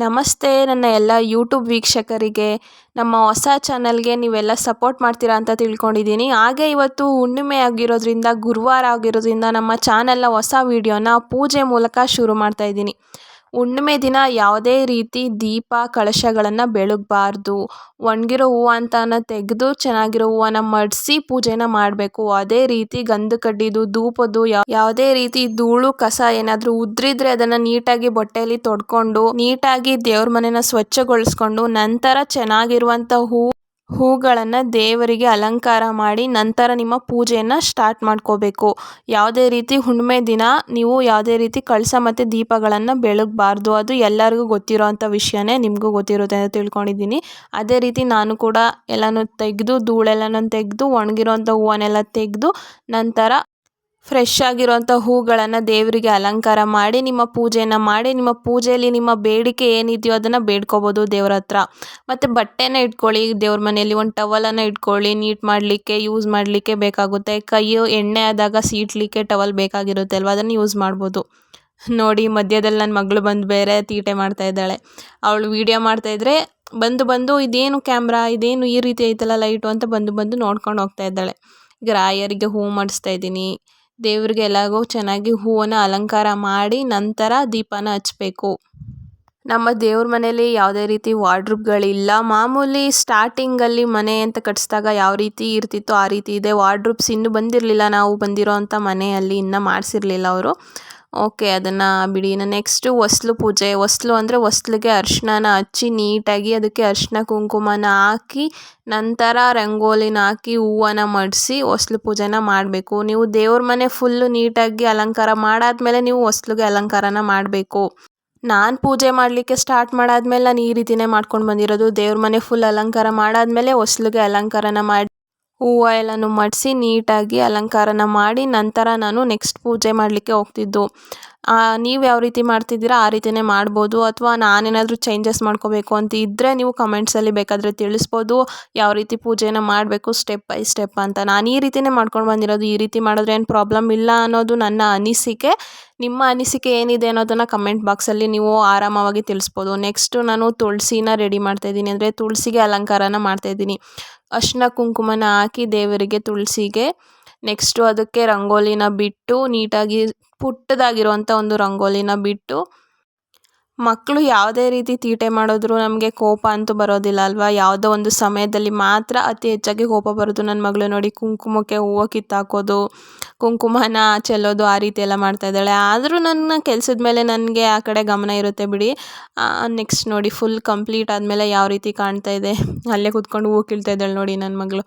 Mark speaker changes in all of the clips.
Speaker 1: ನಮಸ್ತೆ ನನ್ನ ಎಲ್ಲ ಯೂಟ್ಯೂಬ್ ವೀಕ್ಷಕರಿಗೆ, ನಮ್ಮ ಹೊಸ ಚಾನಲ್ಗೆ ನೀವೆಲ್ಲ ಸಪೋರ್ಟ್ ಮಾಡ್ತೀರಾ ಅಂತ ತಿಳ್ಕೊಂಡಿದ್ದೀನಿ. ಹಾಗೆ ಇವತ್ತು ಹುಣ್ಣಿಮೆ ಆಗಿರೋದ್ರಿಂದ, ಗುರುವಾರ ಆಗಿರೋದ್ರಿಂದ ನಮ್ಮ ಚಾನಲ್ನ ಹೊಸ ವೀಡಿಯೋನ ಪೂಜೆ ಮೂಲಕ ಶುರು ಮಾಡ್ತಾ ಇದ್ದೀನಿ. ಹುಣ್ಣಿಮೆ ದಿನ ಯಾವುದೇ ರೀತಿ ದೀಪ, ಕಳಶಗಳನ್ನು ಬೆಳಗಬಾರ್ದು. ಒಣಗಿರೋ ಹೂವು ಅಂತನ ತೆಗೆದು ಚೆನ್ನಾಗಿರೋ ಹೂವನ್ನು ಮಡಿಸಿ ಪೂಜೆನ ಮಾಡಬೇಕು. ಅದೇ ರೀತಿ ಗಂಧ ಕಡ್ಡಿದು ಧೂಪದ್ದು ಯಾವುದೇ ರೀತಿ ಧೂಳು, ಕಸ ಏನಾದರೂ ಉದ್ರಿದ್ರೆ ಅದನ್ನು ನೀಟಾಗಿ ಬಟ್ಟೆಯಲ್ಲಿ ತೊಡ್ಕೊಂಡು, ನೀಟಾಗಿ ದೇವ್ರ ಮನೆನ ಸ್ವಚ್ಛಗೊಳಿಸ್ಕೊಂಡು ನಂತರ ಚೆನ್ನಾಗಿರುವಂಥ ಹೂ ಹೂಗಳನ್ನು ದೇವರಿಗೆ ಅಲಂಕಾರ ಮಾಡಿ ನಂತರ ನಿಮ್ಮ ಪೂಜೆಯನ್ನು ಸ್ಟಾರ್ಟ್ ಮಾಡ್ಕೋಬೇಕು. ಯಾವುದೇ ರೀತಿ ಹುಣ್ಣಿಮೆ ದಿನ ನೀವು ಯಾವುದೇ ರೀತಿ ಕಳಸ ಮತ್ತು ದೀಪಗಳನ್ನು ಬೆಳಗಬಾರ್ದು. ಅದು ಎಲ್ಲರಿಗೂ ಗೊತ್ತಿರೋ ಅಂಥ ವಿಷಯನೇ ನಿಮಗೂ ಗೊತ್ತಿರುತ್ತೆ ಅಂತ ತಿಳ್ಕೊಂಡಿದ್ದೀನಿ. ಅದೇ ರೀತಿ ನಾನು ಕೂಡ ಎಲ್ಲನೂ ತೆಗೆದು ಧೂಳೆಲ್ಲನೂ ತೆಗೆದು ಒಣಗಿರೋಂಥ ಹೂವನ್ನೆಲ್ಲ ತೆಗೆದು ನಂತರ ಫ್ರೆಶ್ ಆಗಿರುವಂಥ ಹೂಗಳನ್ನು ದೇವರಿಗೆ ಅಲಂಕಾರ ಮಾಡಿ, ನಿಮ್ಮ ಪೂಜೆಯನ್ನು ಮಾಡಿ, ನಿಮ್ಮ ಪೂಜೆಯಲ್ಲಿ ನಿಮ್ಮ ಬೇಡಿಕೆ ಏನಿದೆಯೋ ಅದನ್ನು ಬೇಡ್ಕೋಬೋದು ದೇವ್ರ ಹತ್ರ. ಮತ್ತು ಬಟ್ಟೆನ ಇಟ್ಕೊಳ್ಳಿ, ದೇವ್ರ ಮನೆಯಲ್ಲಿ ಒಂದು ಟವಲನ್ನು ಇಟ್ಕೊಳ್ಳಿ ನೀಟ್ ಮಾಡಲಿಕ್ಕೆ ಯೂಸ್ ಮಾಡಲಿಕ್ಕೆ ಬೇಕಾಗುತ್ತೆ. ಕೈಯು ಎಣ್ಣೆ ಆದಾಗ ಸೀಟ್ಲಿಕ್ಕೆ ಟವಲ್ ಬೇಕಾಗಿರುತ್ತೆ ಅಲ್ವಾ? ಅದನ್ನು ಯೂಸ್ ಮಾಡ್ಬೋದು. ನೋಡಿ, ಮಧ್ಯದಲ್ಲಿ ನನ್ನ ಮಗಳು ಬಂದು ಬೇರೆ ತೀಟೆ ಮಾಡ್ತಾ ಇದ್ದಾಳೆ. ಅವಳು ವೀಡಿಯೋ ಮಾಡ್ತಾಯಿದ್ರೆ ಬಂದು ಬಂದು ಇದೇನು ಕ್ಯಾಮ್ರಾ ಇದೇನು ಈ ರೀತಿ ಐತಲ್ಲ ಲೈಟು ಅಂತ ಬಂದು ಬಂದು ನೋಡ್ಕೊಂಡು ಹೋಗ್ತಾ ಇದ್ದಾಳೆ. ಈಗ ರಾಯರಿಗೆ ಹೂ ಮಾಡಿಸ್ತಾ ಇದ್ದೀನಿ. ದೇವ್ರಿಗೆ ಎಲ್ಲರಿಗೂ ಚೆನ್ನಾಗಿ ಹೂವನ್ನು ಅಲಂಕಾರ ಮಾಡಿ ನಂತರ ದೀಪನ ಹಚ್ಬೇಕು. ನಮ್ಮ ದೇವ್ರ ಮನೇಲಿ ಯಾವುದೇ ರೀತಿ ವಾರ್ಡ್ರೂಬ್ಗಳಿಲ್ಲ. ಮಾಮೂಲಿ ಸ್ಟಾರ್ಟಿಂಗಲ್ಲಿ ಮನೆ ಅಂತ ಕಟ್ಸಿದಾಗ ಯಾವ ರೀತಿ ಇರ್ತಿತ್ತು ಆ ರೀತಿ ಇದೆ. ವಾರ್ಡ್ರೂಬ್ಸ್ ಇನ್ನೂ ಬಂದಿರಲಿಲ್ಲ. ನಾವು ಬಂದಿರೋ ಅಂಥ ಮನೆಯಲ್ಲಿ ಇನ್ನೂ ಮಾಡಿಸಿರ್ಲಿಲ್ಲ ಅವರು. ಓಕೆ, ಅದನ್ನು ಬಿಡಿ. ಇನ್ನು ನೆಕ್ಸ್ಟು ಹೊಸ್ಲು ಪೂಜೆ. ಹೊಸ್ಲು ಅಂದರೆ ಹೊಸ್ಲಿಗೆ ಅರ್ಶಿಣನ ಹಚ್ಚಿ ನೀಟಾಗಿ ಅದಕ್ಕೆ ಅರಿಶಿಣ ಕುಂಕುಮನ ಹಾಕಿ, ನಂತರ ರಂಗೋಲಿನ ಹಾಕಿ ಹೂವನ್ನ ಮಡಿಸಿ ಹೊಸ್ಲು ಪೂಜೆನ ಮಾಡಬೇಕು. ನೀವು ದೇವ್ರ ಮನೆ ಫುಲ್ಲು ನೀಟಾಗಿ ಅಲಂಕಾರ ಮಾಡಾದ್ಮೇಲೆ ನೀವು ಹೊಸ್ಲಿಗೆ ಅಲಂಕಾರನ ಮಾಡಬೇಕು. ನಾನು ಪೂಜೆ ಮಾಡಲಿಕ್ಕೆ ಸ್ಟಾರ್ಟ್ ಮಾಡಾದ್ಮೇಲೆ ನಾನು ಈ ರೀತಿಯೇ ಮಾಡ್ಕೊಂಡು ಬಂದಿರೋದು. ದೇವ್ರ ಮನೆ ಫುಲ್ ಅಲಂಕಾರ ಮಾಡಾದ್ಮೇಲೆ ಹೊಸ್ಲಿಗೆ ಅಲಂಕಾರನ ಮಾಡಿ ಹೂವು ಎಲ್ಲನೂ ಮಡಿಸಿ ನೀಟಾಗಿ ಅಲಂಕಾರನ ಮಾಡಿ ನಂತರ ನಾನು ನೆಕ್ಸ್ಟ್ ಪೂಜೆ ಮಾಡಲಿಕ್ಕೆ ಹೋಗ್ತಿದ್ದು. ನೀವು ಯಾವ ರೀತಿ ಮಾಡ್ತಿದ್ದೀರಾ, ಆ ರೀತಿಯೇ ಮಾಡ್ಬೋದು. ಅಥವಾ ನಾನೇನಾದರೂ ಚೇಂಜಸ್ ಮಾಡ್ಕೋಬೇಕು ಅಂತ ಇದ್ದರೆ ನೀವು ಕಮೆಂಟ್ಸಲ್ಲಿ ಬೇಕಾದರೆ ತಿಳಿಸ್ಬೋದು. ಯಾವ ರೀತಿ ಪೂಜೆನ ಮಾಡಬೇಕು ಸ್ಟೆಪ್ ಬೈ ಸ್ಟೆಪ್ ಅಂತ. ನಾನು ಈ ರೀತಿಯೇ ಮಾಡ್ಕೊಂಡು ಬಂದಿರೋದು, ಈ ರೀತಿ ಮಾಡಿದ್ರೆ ಏನು ಪ್ರಾಬ್ಲಮ್ ಇಲ್ಲ ಅನ್ನೋದು ನನ್ನ ಅನಿಸಿಕೆ. ನಿಮ್ಮ ಅನಿಸಿಕೆ ಏನಿದೆ ಅನ್ನೋದನ್ನು ಕಮೆಂಟ್ ಬಾಕ್ಸಲ್ಲಿ ನೀವು ಆರಾಮವಾಗಿ ತಿಳಿಸ್ಬೋದು. ನೆಕ್ಸ್ಟು ನಾನು ತುಳಸಿನ ರೆಡಿ ಮಾಡ್ತಾಯಿದ್ದೀನಿ ಅಂದರೆ ತುಳಸಿಗೆ ಅಲಂಕಾರನ ಮಾಡ್ತಾಯಿದ್ದೀನಿ ಅರ್ಶಿನ ಕುಂಕುಮನ ಹಾಕಿ ದೇವರಿಗೆ ತುಳಸಿಗೆ ನೆಕ್ಸ್ಟು ಅದಕ್ಕೆ ರಂಗೋಲಿನ ಬಿಟ್ಟು ನೀಟಾಗಿ ಪುಟ್ಟದಾಗಿರುವಂಥ ಒಂದು ರಂಗೋಲಿನ ಬಿಟ್ಟು ಮಕ್ಕಳು ಯಾವುದೇ ರೀತಿ ತೀಟೆ ಮಾಡಿದ್ರು ನಮಗೆ ಕೋಪ ಅಂತೂ ಬರೋದಿಲ್ಲ ಅಲ್ವಾ? ಯಾವುದೋ ಒಂದು ಸಮಯದಲ್ಲಿ ಮಾತ್ರ ಅತಿ ಹೆಚ್ಚಾಗಿ ಕೋಪ ಬರೋದು ನನ್ನ ಮಗಳು ನೋಡಿ ಕುಂಕುಮಕ್ಕೆ ಹೂವು ಕಿತ್ತಾಕೋದು, ಕುಂಕುಮನ ಚೆಲ್ಲೋದು ಆ ರೀತಿ ಎಲ್ಲ ಮಾಡ್ತಾಯಿದ್ದಾಳೆ ಆದರೂ ನನ್ನ ಕೆಲಸದ ಮೇಲೆ ನನಗೆ ಆ ಕಡೆ ಗಮನ ಇರುತ್ತೆ ಬಿಡಿ. ನೆಕ್ಸ್ಟ್ ನೋಡಿ ಫುಲ್ ಕಂಪ್ಲೀಟ್ ಆದಮೇಲೆ ಯಾವ ರೀತಿ ಕಾಣ್ತಾ ಇದೆ? ಅಲ್ಲೇ ಕೂತ್ಕೊಂಡು ಹೂವು ಕೀಳ್ತಾ ಇದ್ದಾಳೆ ನೋಡಿ ನನ್ನ ಮಗಳು.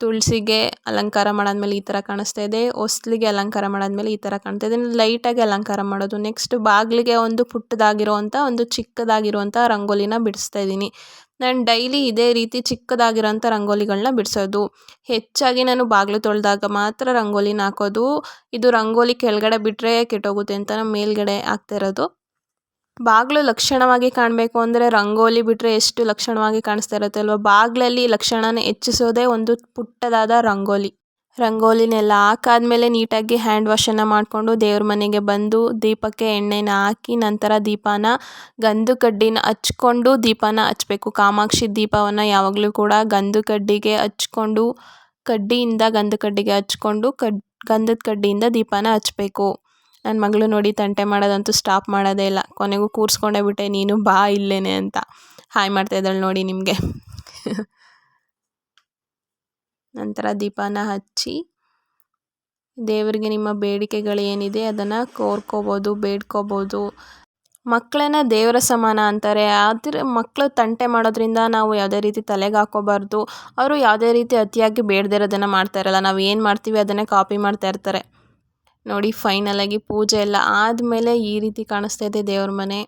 Speaker 1: ತುಳಸಿಗೆ ಅಲಂಕಾರ ಮಾಡಾದ್ಮೇಲೆ ಈ ಥರ ಕಾಣಿಸ್ತಾ ಇದೆ. ಹೊಸ್ಲಿಗೆ ಅಲಂಕಾರ ಮಾಡಾದ್ಮೇಲೆ ಈ ಥರ ಕಾಣ್ತಾ ಇದೆ. ಲೈಟಾಗಿ ಅಲಂಕಾರ ಮಾಡೋದು. ನೆಕ್ಸ್ಟ್ ಬಾಗಿಲಿಗೆ ಒಂದು ಪುಟ್ಟದಾಗಿರುವಂಥ, ಒಂದು ಚಿಕ್ಕದಾಗಿರುವಂಥ ರಂಗೋಲಿನ ಬಿಡಿಸ್ತಾ ಇದ್ದೀನಿ. ನಾನು ಡೈಲಿ ಇದೇ ರೀತಿ ಚಿಕ್ಕದಾಗಿರೋಂಥ ರಂಗೋಲಿಗಳನ್ನ ಬಿಡಿಸೋದು. ಹೆಚ್ಚಾಗಿ ನಾನು ಬಾಗಿಲು ತೊಳೆದಾಗ ಮಾತ್ರ ರಂಗೋಲಿನ ಹಾಕೋದು. ಇದು ರಂಗೋಲಿ ಕೆಳಗಡೆ ಬಿಟ್ಟರೆ ಕೆಟ್ಟೋಗುತ್ತೆ ಅಂತ ಮೇಲ್ಗಡೆ ಹಾಕ್ತಾ ಇರೋದು. ಬಾಗಿಲು ಲಕ್ಷಣವಾಗಿ ಕಾಣಬೇಕು ಅಂದರೆ ರಂಗೋಲಿ ಬಿಟ್ಟರೆ ಎಷ್ಟು ಲಕ್ಷಣವಾಗಿ ಕಾಣಿಸ್ತಾ ಇರುತ್ತೆ ಅಲ್ವಾ? ಬಾಗಿಲಲ್ಲಿ ಲಕ್ಷಣನ ಹೆಚ್ಚಿಸೋದೇ ಒಂದು ಪುಟ್ಟದಾದ ರಂಗೋಲಿ. ರಂಗೋಲಿನೆಲ್ಲ ಹಾಕಾದ್ಮೇಲೆ ನೀಟಾಗಿ ಹ್ಯಾಂಡ್ ವಾಶನ್ನು ಮಾಡಿಕೊಂಡು ದೇವ್ರ ಮನೆಗೆ ಬಂದು ದೀಪಕ್ಕೆ ಎಣ್ಣೆನ ಹಾಕಿ ನಂತರ ದೀಪನ ಗಂಧು ಕಡ್ಡಿನ ಹಚ್ಕೊಂಡು ದೀಪನ ಹಚ್ಬೇಕು. ಕಾಮಾಕ್ಷಿ ದೀಪವನ್ನು ಯಾವಾಗಲೂ ಕೂಡ ಗಂಧು ಕಡ್ಡಿಗೆ ಹಚ್ಕೊಂಡು ಕಡ್ಡಿಯಿಂದ ಗಂಧು ಕಡ್ಡಿಗೆ ಹಚ್ಕೊಂಡು ಕಡ್, ಗಂಧದ ಕಡ್ಡಿಯಿಂದ ದೀಪನ ಹಚ್ಬೇಕು. ನನ್ನ ಮಗಳು ನೋಡಿ ತಂಟೆ ಮಾಡೋದಂತೂ ಸ್ಟಾಪ್ ಮಾಡೋದೇ ಇಲ್ಲ. ಕೊನೆಗೂ ಕೂರಿಸ್ಕೊಂಡೇ ಬಿಟ್ಟೆ, ನೀನು ಬಾ ಇಲ್ಲೇನೆ ಅಂತ. ಹಾಯ್ ಮಾಡ್ತಾ ಇದ್ದಾಳೆ ನೋಡಿ ನಿಮಗೆ. ನಂತರ ದೀಪನ ಹಚ್ಚಿ, ದೇವರಿಗೆ ನಿಮ್ಮ ಬೇಡಿಕೆಗಳು ಏನಿದೆ ಅದನ್ನು ಕೋರ್ಕೋಬೋದು, ಬೇಡ್ಕೋಬೋದು. ಮಕ್ಕಳನ್ನ ದೇವರ ಸಮಾನ ಅಂತಾರೆ. ಆದ್ರ ಮಕ್ಕಳು ತಂಟೆ ಮಾಡೋದ್ರಿಂದ ನಾವು ಯಾವುದೇ ರೀತಿ ತಲೆಗೆ ಹಾಕೋಬಾರ್ದು ಅವರು ಯಾವುದೇ ರೀತಿ ಅತಿಯಾಗಿ ಬೇಡದೇ ಇರೋದನ್ನು ಮಾಡ್ತಾ ಇರಲ್ಲ. ನಾವು ಏನು ಮಾಡ್ತೀವಿ ಅದನ್ನೇ ಕಾಪಿ ಮಾಡ್ತಾ ಇರ್ತಾರೆ. ನೋಡಿ ಫೈನಲಾಗಿ ಪೂಜೆ ಎಲ್ಲ ಆದಮೇಲೆ ಈ ರೀತಿ ಕಾಣಿಸ್ತಾ ಇದೆ ದೇವ್ರ ಮನೆ.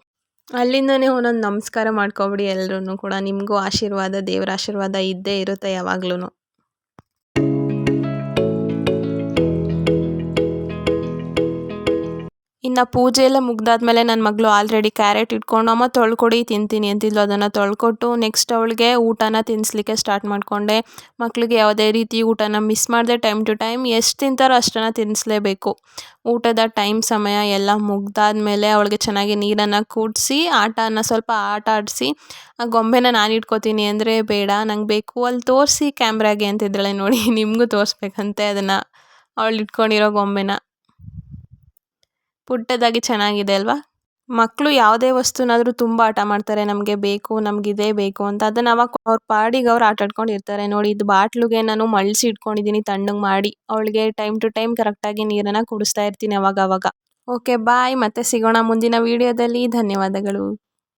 Speaker 1: ಅಲ್ಲಿಂದನೇ ಒಂದೊಂದು ನಮಸ್ಕಾರ ಮಾಡ್ಕೊಬಿಡಿ ಎಲ್ಲರೂ ಕೂಡ. ನಿಮಗೂ ಆಶೀರ್ವಾದ, ದೇವರ ಆಶೀರ್ವಾದ ಇದ್ದೇ ಇರುತ್ತೆ ಯಾವಾಗ್ಲೂ ಇನ್ನು ಪೂಜೆ ಎಲ್ಲ ಮುಗ್ದಾದ್ಮೇಲೆ ನನ್ನ ಮಗಳು ಆಲ್ರೆಡಿ ಕ್ಯಾರೆಟ್ ಇಟ್ಕೊಂಡು, ಅಮ್ಮ ತೊಳ್ಕೊಡಿ, ತಿಂತೀನಿ, ಅಂತಿದ್ಲು. ಅದನ್ನು ತೊಳ್ಕೊಟ್ಟು ನೆಕ್ಸ್ಟ್ ಅವಳಿಗೆ ಊಟನ ತಿನ್ನಿಸ್ಲಿಕ್ಕೆ ಸ್ಟಾರ್ಟ್ ಮಾಡಿಕೊಂಡೆ. ಮಕ್ಕಳಿಗೆ ಯಾವುದೇ ರೀತಿ ಊಟನ ಮಿಸ್ ಮಾಡದೆ ಟೈಮ್ ಟು ಟೈಮ್ ಎಷ್ಟು ತಿಂತಾರೋ ಅಷ್ಟನ್ನು ತಿನ್ನಿಸ್ಲೇಬೇಕು ಊಟದ ಟೈಮ್ ಸಮಯ ಎಲ್ಲ ಮುಗ್ದಾದ್ಮೇಲೆ ಅವಳಿಗೆ ಚೆನ್ನಾಗಿ ನೀರನ್ನು ಕೂಡಿಸಿ, ಆಟನ ಸ್ವಲ್ಪ ಆಟ ಆಡಿಸಿ, ಆ ಗೊಂಬೆನ ನಾನು ಇಟ್ಕೋತೀನಿ ಅಂದರೆ ಬೇಡ, ನಂಗೆ ಬೇಕು ಅಲ್ಲಿ ತೋರಿಸಿ ಕ್ಯಾಮ್ರಾಗೆ ಅಂತಿದ್ದಾಳೆ ನೋಡಿ. ನಿಮಗೂ ತೋರಿಸ್ಬೇಕಂತೆ ಅದನ್ನು. ಅವಳು ಇಟ್ಕೊಂಡಿರೋ ಗೊಂಬೆನ. ಪುಟ್ಟದಾಗಿ ಚೆನ್ನಾಗಿದೆ ಅಲ್ವಾ? ಮಕ್ಕಳು ಯಾವುದೇ ವಸ್ತುನಾದರೂ ತುಂಬ ಆಟ ಮಾಡ್ತಾರೆ, ನಮಗೆ ಬೇಕು ನಮಗಿದೇ ಬೇಕು ಅಂತ. ಅದನ್ನು ಅವಾಗ ಅವ್ರ ಪಾಡಿಗೆ ಅವ್ರು ಆಟ ಆಡ್ಕೊಂಡು ಇರ್ತಾರೆ ನೋಡಿ, ಇದು ಬಾಟ್ಲಿಗೆ ನಾನು ಮಳ್ಸಿ ಇಟ್ಕೊಂಡಿದ್ದೀನಿ ತಣ್ಣಗೆ ಮಾಡಿ. ಅವಳಿಗೆ ಟೈಮ್ ಟು ಟೈಮ್ ಕರೆಕ್ಟಾಗಿ ನೀರನ್ನು ಕುಡಿಸ್ತಾ ಇರ್ತೀನಿ ಅವಾಗ ಅವಾಗ. Okay, bye. ಮತ್ತೆ ಸಿಗೋಣ ಮುಂದಿನ ವೀಡಿಯೋದಲ್ಲಿ. ಧನ್ಯವಾದಗಳು.